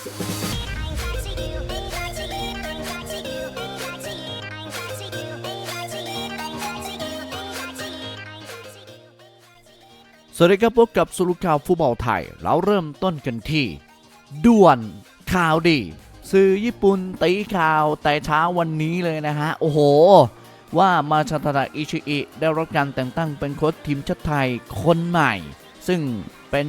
สวัสดีครับพบกับสุรุข่าวฟุตบอลไทย เราเริ่มต้นกันที่ ด่วนข่าวดี สื่อญี่ปุ่นตีข่าวแต่เช้าวันนี้เลยนะฮะ โอ้โห ว่ามาชาตาดะอิชิอิได้รับการแต่งตั้งเป็นโค้ชทีมชาติไทยคนใหม่ ซึ่งเป็น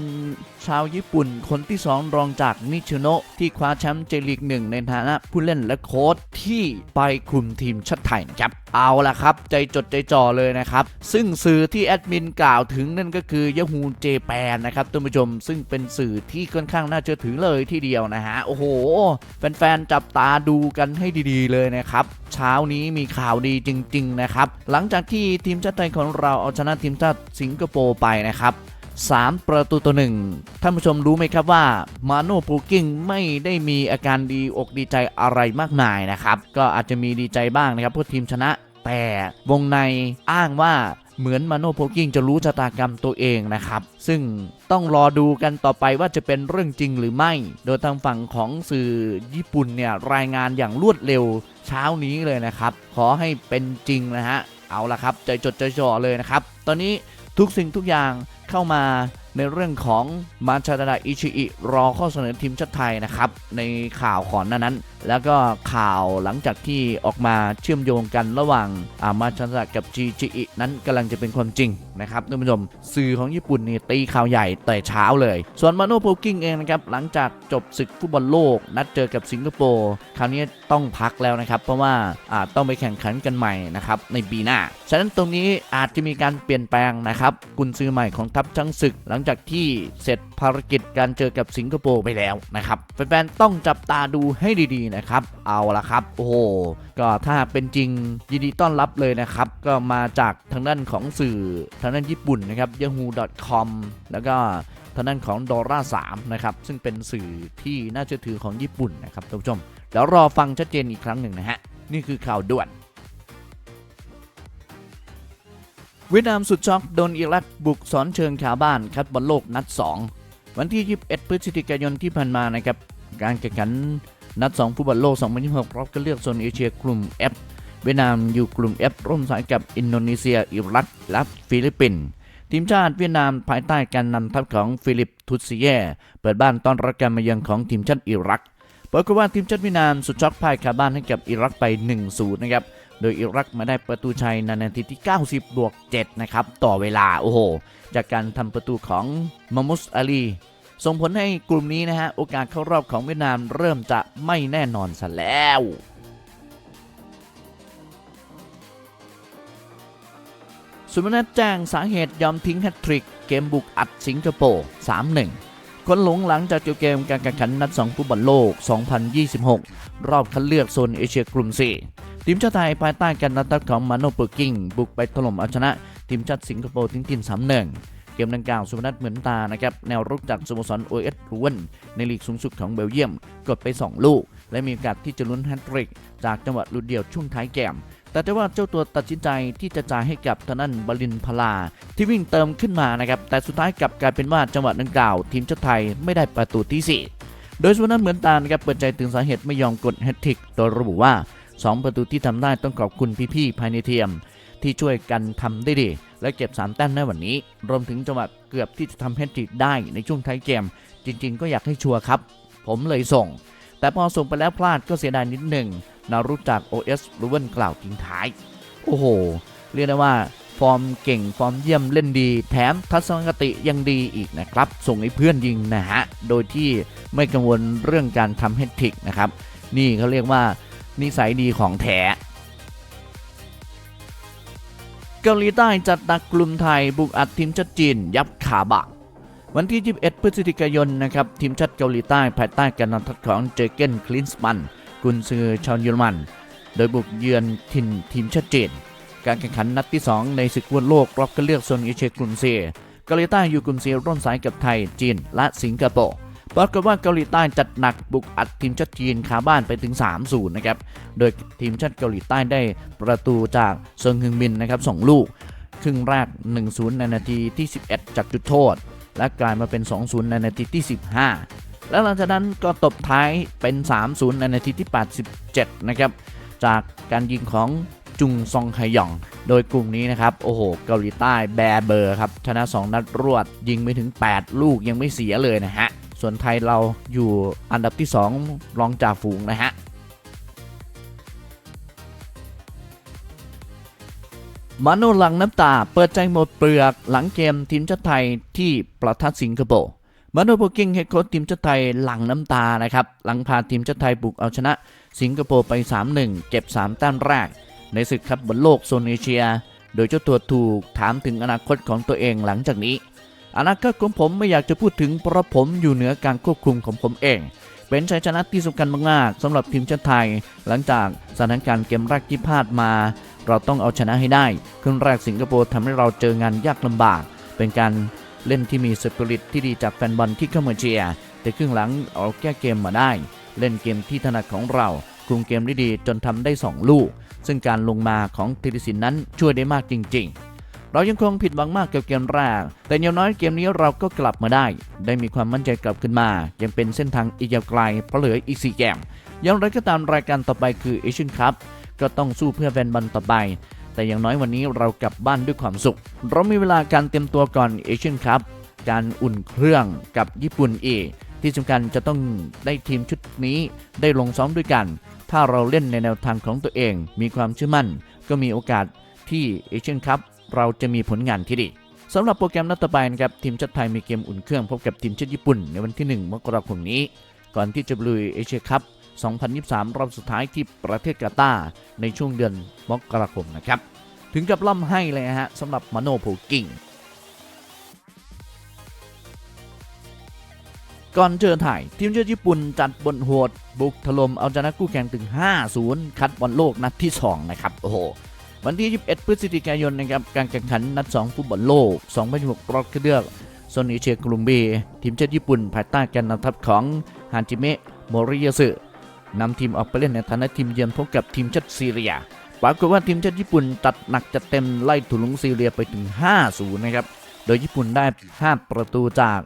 ชาวญี่ปุ่นคนที่สองรองจากนิชิโนะที่คว้าแชมป์เจลีกหนึ่งในฐานะผู้เล่นและโค้ชที่ไปคุมทีมชาติไทยนะครับ เอาละครับ ใจจดใจจ่อเลยนะครับ ซึ่งสื่อที่แอดมินกล่าวถึงนั่นก็คือยาฮูเจแปนนะครับท่านผู้ชม ซึ่งเป็นสื่อที่ค่อนข้างน่าเชื่อถือเลยทีเดียวนะฮะ โอ้โห แฟนๆ จับตาดูกันให้ดีๆเลยนะครับ เช้านี้มีข่าวดีจริง ๆ นะครับ หลังจากที่ทีมชาติไทยของเราเอาชนะทีมชาติสิงคโปร์ไปนะครับ 3 ประตูต่อหนึ่งท่านผู้ชมรู้ไหมครับว่ามาโน่ปูกิ้งไม่ได้มีอาการดีอกดีใจอะไรมากมายนะครับ ก็อาจจะมีดีใจบ้างนะครับเพราะทีมชนะ แต่วงในอ้างว่าเหมือนมาโน่โพกิ้งจะรู้ชะตากรรมตัวเองนะครับ ซึ่งต้องรอดูกันต่อไปว่าจะเป็นเรื่องจริงหรือไม่ โดยทางฝั่งของสื่อญี่ปุ่นเนี่ยรายงานอย่างรวดเร็วเช้านี้เลยนะครับ ขอให้เป็นจริงนะฮะ เอาละครับ ใจจดใจจ่อเลยนะครับ ตอนนี้ทุกสิ่งทุกอย่าง เข้ามาในเรื่องของมาชาดาอิชิอิรอข้อเสนอทีมชาติไทยนะครับ ในข่าวก่อนหน้านั้น แล้วก็ข่าวหลังจากที่ออกมาเชื่อมโยงกันระหว่างอามาชาดากับจีจีอินั้นกำลังจะเป็นความจริง นะครับท่านผู้ชมสื่อของญี่ปุ่นนี่ตีข่าวใหญ่แต่เช้าเลย ส่วนมาโนโพกิ้งเองนะครับหลังจากจบศึกฟุตบอลโลก นัดเจอกับสิงคโปร์คราวนี้ต้องพักแล้วนะครับ เพราะว่าอาต้องไปแข่งขันกันใหม่นะครับในปีหน้า ฉะนั้นตรงนี้อาจจะมีการเปลี่ยนแปลงนะครับกุนซื้อใหม่ของทัพช้างศึก หลังจากที่เสร็จ ภารกิจการเจอกับสิงคโปร์ไปแล้วนะครับแฟนๆต้องจับตาดูให้ดีๆนะครับ เอาละครับ โอ้โหก็ถ้าเป็นจริงยินดีต้อนรับเลยนะครับ ก็มาจากทางด้านของสื่อทางด้านญี่ปุ่นนะครับ yahoo.com แล้วก็ทางด้านของดอร่า3นะครับ ซึ่งเป็นสื่อที่น่าเชื่อถือของญี่ปุ่นนะครับท่านผู้ชมเดี๋ยวรอฟังชัดเจนอีกครั้งหนึ่งนะฮะ นี่คือข่าวด่วนเวียดนามสุดช็อกโดนอิรักบุกสอนเชิงขาบ้านคัดบอลโลกนัด 2 วันที่ 21 พฤศจิกายนที่ผ่านมานะครับ การแข่งขันนัด 2 ฟุตบอลโลก 2026 รอบคัดเลือกโซนเอเชียกลุ่ม F เวียดนามอยู่กลุ่ม F ร่วมสายกับอินโดนีเซีย อิรักและฟิลิปปินส์ทีมชาติเวียดนามภายใต้การนำทัพของฟิลิป ทุตซิเย่เปิดบ้านต้อนรับการมาเยือนของทีมชาติอิรัก ปรากฏว่าทีมชาติเวียดนามสุดช็อกพ่ายคาบ้านให้กับอิรักไป 1-0 นะครับ โดยอิรักมาได้ประตูชัยในนาทีที่ 90บวก7นะครับ ต่อเวลา โอ้โห จากการทำประตูของมามุสอาลี ส่งผลให้กลุ่มนี้นะฮะ โอกาสเข้ารอบของเวียดนามเริ่มจะไม่แน่นอนซะแล้วสุมนัทแจ้งสาเหตุยอมทิ้งแฮตทริก เกมบุกอัดสิงคโปร์ 3-1 คนหลงหลังจากจบเกมการแข่งขันนัด 2 ฟุตบอลโลก 2026 รอบคัดเลือกโซนเอเชียกลุ่ม 4 ทีมชาติไทยภายใต้การนัดตัดของมาโนเปอร์กิ้ง บุกไปถล่มเอาชนะ ทีมชาติสิงคโปร์ทิ้งทีม3-1 เกมดังกล่าวสุพนัทเหมือนตานะครับ แนวรุกจากสโมสรโอเอสรูวนในลีกสูงสุดของเบลเยียม กดไป 2 ลูก และมีโอกาสที่จะลุ้นแฮตทริก จากจังหวะลุดเดียวช่วงท้ายเกม แต่ได้ว่าเจ้าตัวตัดสินใจที่จะจ่ายให้กับทางด้านบรินพลา ที่วิ่งเติมขึ้นมานะครับแต่สุดท้ายกลับกลายเป็นว่าจังหวะดังกล่าว ทีมชาติไทยไม่ได้ประตูที่ 4 โดยสุพนัทเหมือนตานะครับเปิดใจถึงสาเหตุไม่ยอมกดแฮตทริกโดยระบุว่า 2 ประตูที่ทำได้ต้องขอบคุณพี่ๆภายในทีมที่ช่วยกันทำได้ดี และเก็บ3แต้มในวันนี้ รวมถึงจังหวะเกือบที่จะทำแฮตทริกได้ในช่วงท้ายเกม จริง ๆ ก็อยากให้ชัวร์ครับ ผมเลยส่ง แต่พอส่งไปแล้วพลาดก็เสียดายนิดหนึ่ง นารุจาก OS รูเวนกล่าวทิ้งท้าย โอ้โห เรียกได้ว่าฟอร์มเก่งฟอร์มเยี่ยมเล่นดีแถมทัศนคติยังดีอีกนะครับ ส่งให้เพื่อนยิงนะฮะ โดยที่ไม่กังวลเรื่องการทำเฮดทริกนะครับ นี่เขาเรียกว่านิสัยดีของแท้เกาหลีใต้จัดหนักกลุ่มไทยบุกอัดทีมชาติจีนยับขาบักวันที่ 21 พฤศจิกายนนะครับทีมชาติเกาหลีใต้ภายใต้การนำทัพของเจเกนคลินส์มัน กุนซือชาวเยอรมัน โดยบุกเยือนถิ่นทีมชาติจีนการแข่งขันนัดที่ 2 ในศึกฟุตบอลโลกรอบคัดเลือกโซนเอเชียกลุ่มเซีเกาหลีใต้อยู่กลุ่มเซีร่วมสายกับไทยจีน และสิงคโปร์ปรากฏว่าเกาหลีใต้จัดหนักบุกอัดทีมชาติจีนคาบ้านไปถึง 3-0 นะครับ โดยทีมชาติเกาหลีใต้ได้ประตูจากเซิงฮึงมินนะครับสองลูก ครึ่งแรก 1-0 ในนาทีที่ 11 จากจุดโทษ และกลายมาเป็น 2-0 ในนาทีที่ 15 แล้วหลังจากนั้นก็ตบท้ายเป็น 3-0 ในนาทีที่ 87 นะครับ จากการยิงของจุงซองไฮหยอง โดยกลุ่มนี้นะครับ โอ้โห เกาหลีใต้แบร์เบอร์ครับ ชนะ 2 นัดรวด ยิงไปถึง 8 ลูกยังไม่เสียเลยนะฮะ ส่วนไทยเราอยู่อันดับที่ 2 รองจากฝูงนะฮะ มาโนหลังน้ำตาเปิดใจหมดเปลือกหลังเกมทีมชาติไทยที่ประทัดสิงคโปร์ มาโนโปกิ้งเฮดโค้ชทีมชาติไทยหลังน้ำตานะครับ หลังพาทีมชาติไทยบุกเอาชนะ สิงคโปร์ไป 3-1 เก็บ 3 แต้มแรก ในศึกคัพบอลโลกโซนเอเชีย โดยเจ้าตัวถูกถามถึงอนาคตของตัวเองหลังจากนี้ อนาคตของผมไม่อยากจะพูดถึงเพราะผมอยู่เหนือการควบคุมของผมเอง เป็นชัยชนะที่สำคัญมากๆสำหรับทีมชาติไทย หลังจากสถานการณ์เกมแรกที่พลาดมา เราต้องเอาชนะให้ได้ครึ่งแรกสิงคโปร์ทำให้เราเจองานยากลำบาก เป็นการ เล่นที่มีสปิริตที่ดีจากแฟนบอลที่เข้ามาเชียร์แต่ครึ่งหลังเราแก้เกมมาได้ เล่นเกมที่ถนัดของเราคุมเกมได้ดีจนทำได้ 2 ลูก ซึ่งการลงมาของธีรศิลป์นั้นช่วยได้มากจริง ๆ เรายังคงผิดหวังมากกับเกมแรก แต่อย่างน้อยเกมนี้เราก็กลับมาได้ ได้มีความมั่นใจกลับขึ้นมา ยังเป็นเส้นทางอีกยาวไกลเพราะเหลืออีก 4 เกมอย่างไรก็ตามรายการต่อไปคือเอเชียนคัพก็ต้องสู้เพื่อแฟนบอลต่อไป แต่อย่างน้อยวันนี้เรากลับบ้านด้วยความสุข เรามีเวลาการเตรียมตัวก่อนเอเชียนคัพการอุ่นเครื่องกับญี่ปุ่นเอที่สำคัญจะต้องได้ทีมชุดนี้ได้ลงซ้อมด้วยกัน ถ้าเราเล่นในแนวทางของตัวเอง มีความเชื่อมั่น ก็มีโอกาสที่เอเชียนคัพเราจะมีผลงานที่ดีสำหรับโปรแกรมนัดต่อไปนะครับทีมชาติไทยมีเกมอุ่นเครื่องพบกับทีมชาติญี่ปุ่นในวันที่ 1 มกราคมนี้ ก่อนที่จะลุยเอเชียคัพ 2023 รอบสุดท้ายที่ประเทศกาตาร์ในช่วงเดือนมกราคมนะครับ ถึงกับล่ำให้เลยนะฮะสำหรับมาโนโพกิ้งก่อนเจอไทยทีมเยือญี่ปุ่นจัดบนโหด บุกถล่มเอาชนะคู่แข่งถึง 5-0 คัดบอลโลกนัดที่ 2 นะครับ โอ้โห วันที่ 21 พฤศจิกายนนะครับ การแข่งขันนัด 2 ฟุตบอลโลก 2026รอบคัดเลือกโซนเอเชียกลุ่มบีทีมชาติญี่ปุ่น ภายใต้การนำทัพของฮานจิเมะโมริยาสึ นำทีมออกไปเล่นในฐานะทีมเยือนพบกับทีมชาติซีเรียปรากฏว่าทีมชาติญี่ปุ่นจัดหนักจัดเต็มไล่ถุลุงซีเรียไปถึง 5-0 นะครับ โดยญี่ปุ่นได้ 5 ประตูจาก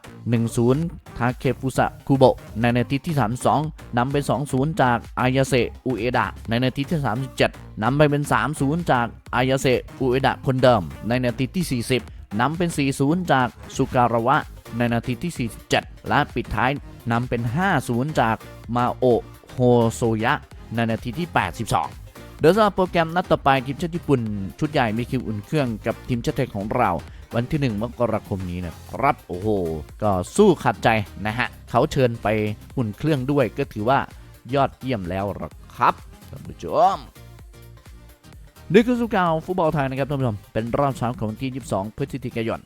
1-0 ทาเคฟุสะคุโบะในนาทีที่ 32 นำไป2-0 จากอายาเซอุเอดะในนาทีที่ 37 นำไปเป็น 3-0 จากอายาเซอุเอดะคนเดิม ในนาทีที่ 40 นำเป็น 4-0 จากสุการาวะในนาทีที่ 47 และปิดท้าย นำเป็น 5-0 จากมาโอะโฮโซยะ ในนาทีที่ 82โดยสำหรับโปรแกรมนัดต่อไปทีมชาติญี่ปุ่น ชุดใหญ่มีคิวอุ่นเครื่องกับทีมชาติไทยของเรา วันที่ 1 มกราคมนี้นะครับโอ้โห ก็สู้ขัดใจนะฮะ เขาเชิญไปอุ่นเครื่องด้วยก็ถือว่ายอดเยี่ยมแล้วละครับท่านผู้ชมนี่คือสุกาวฟุตบอลไทยนะครับท่านผู้ชมเป็นรอบเช้าของวันที่ 22 พฤศจิกายน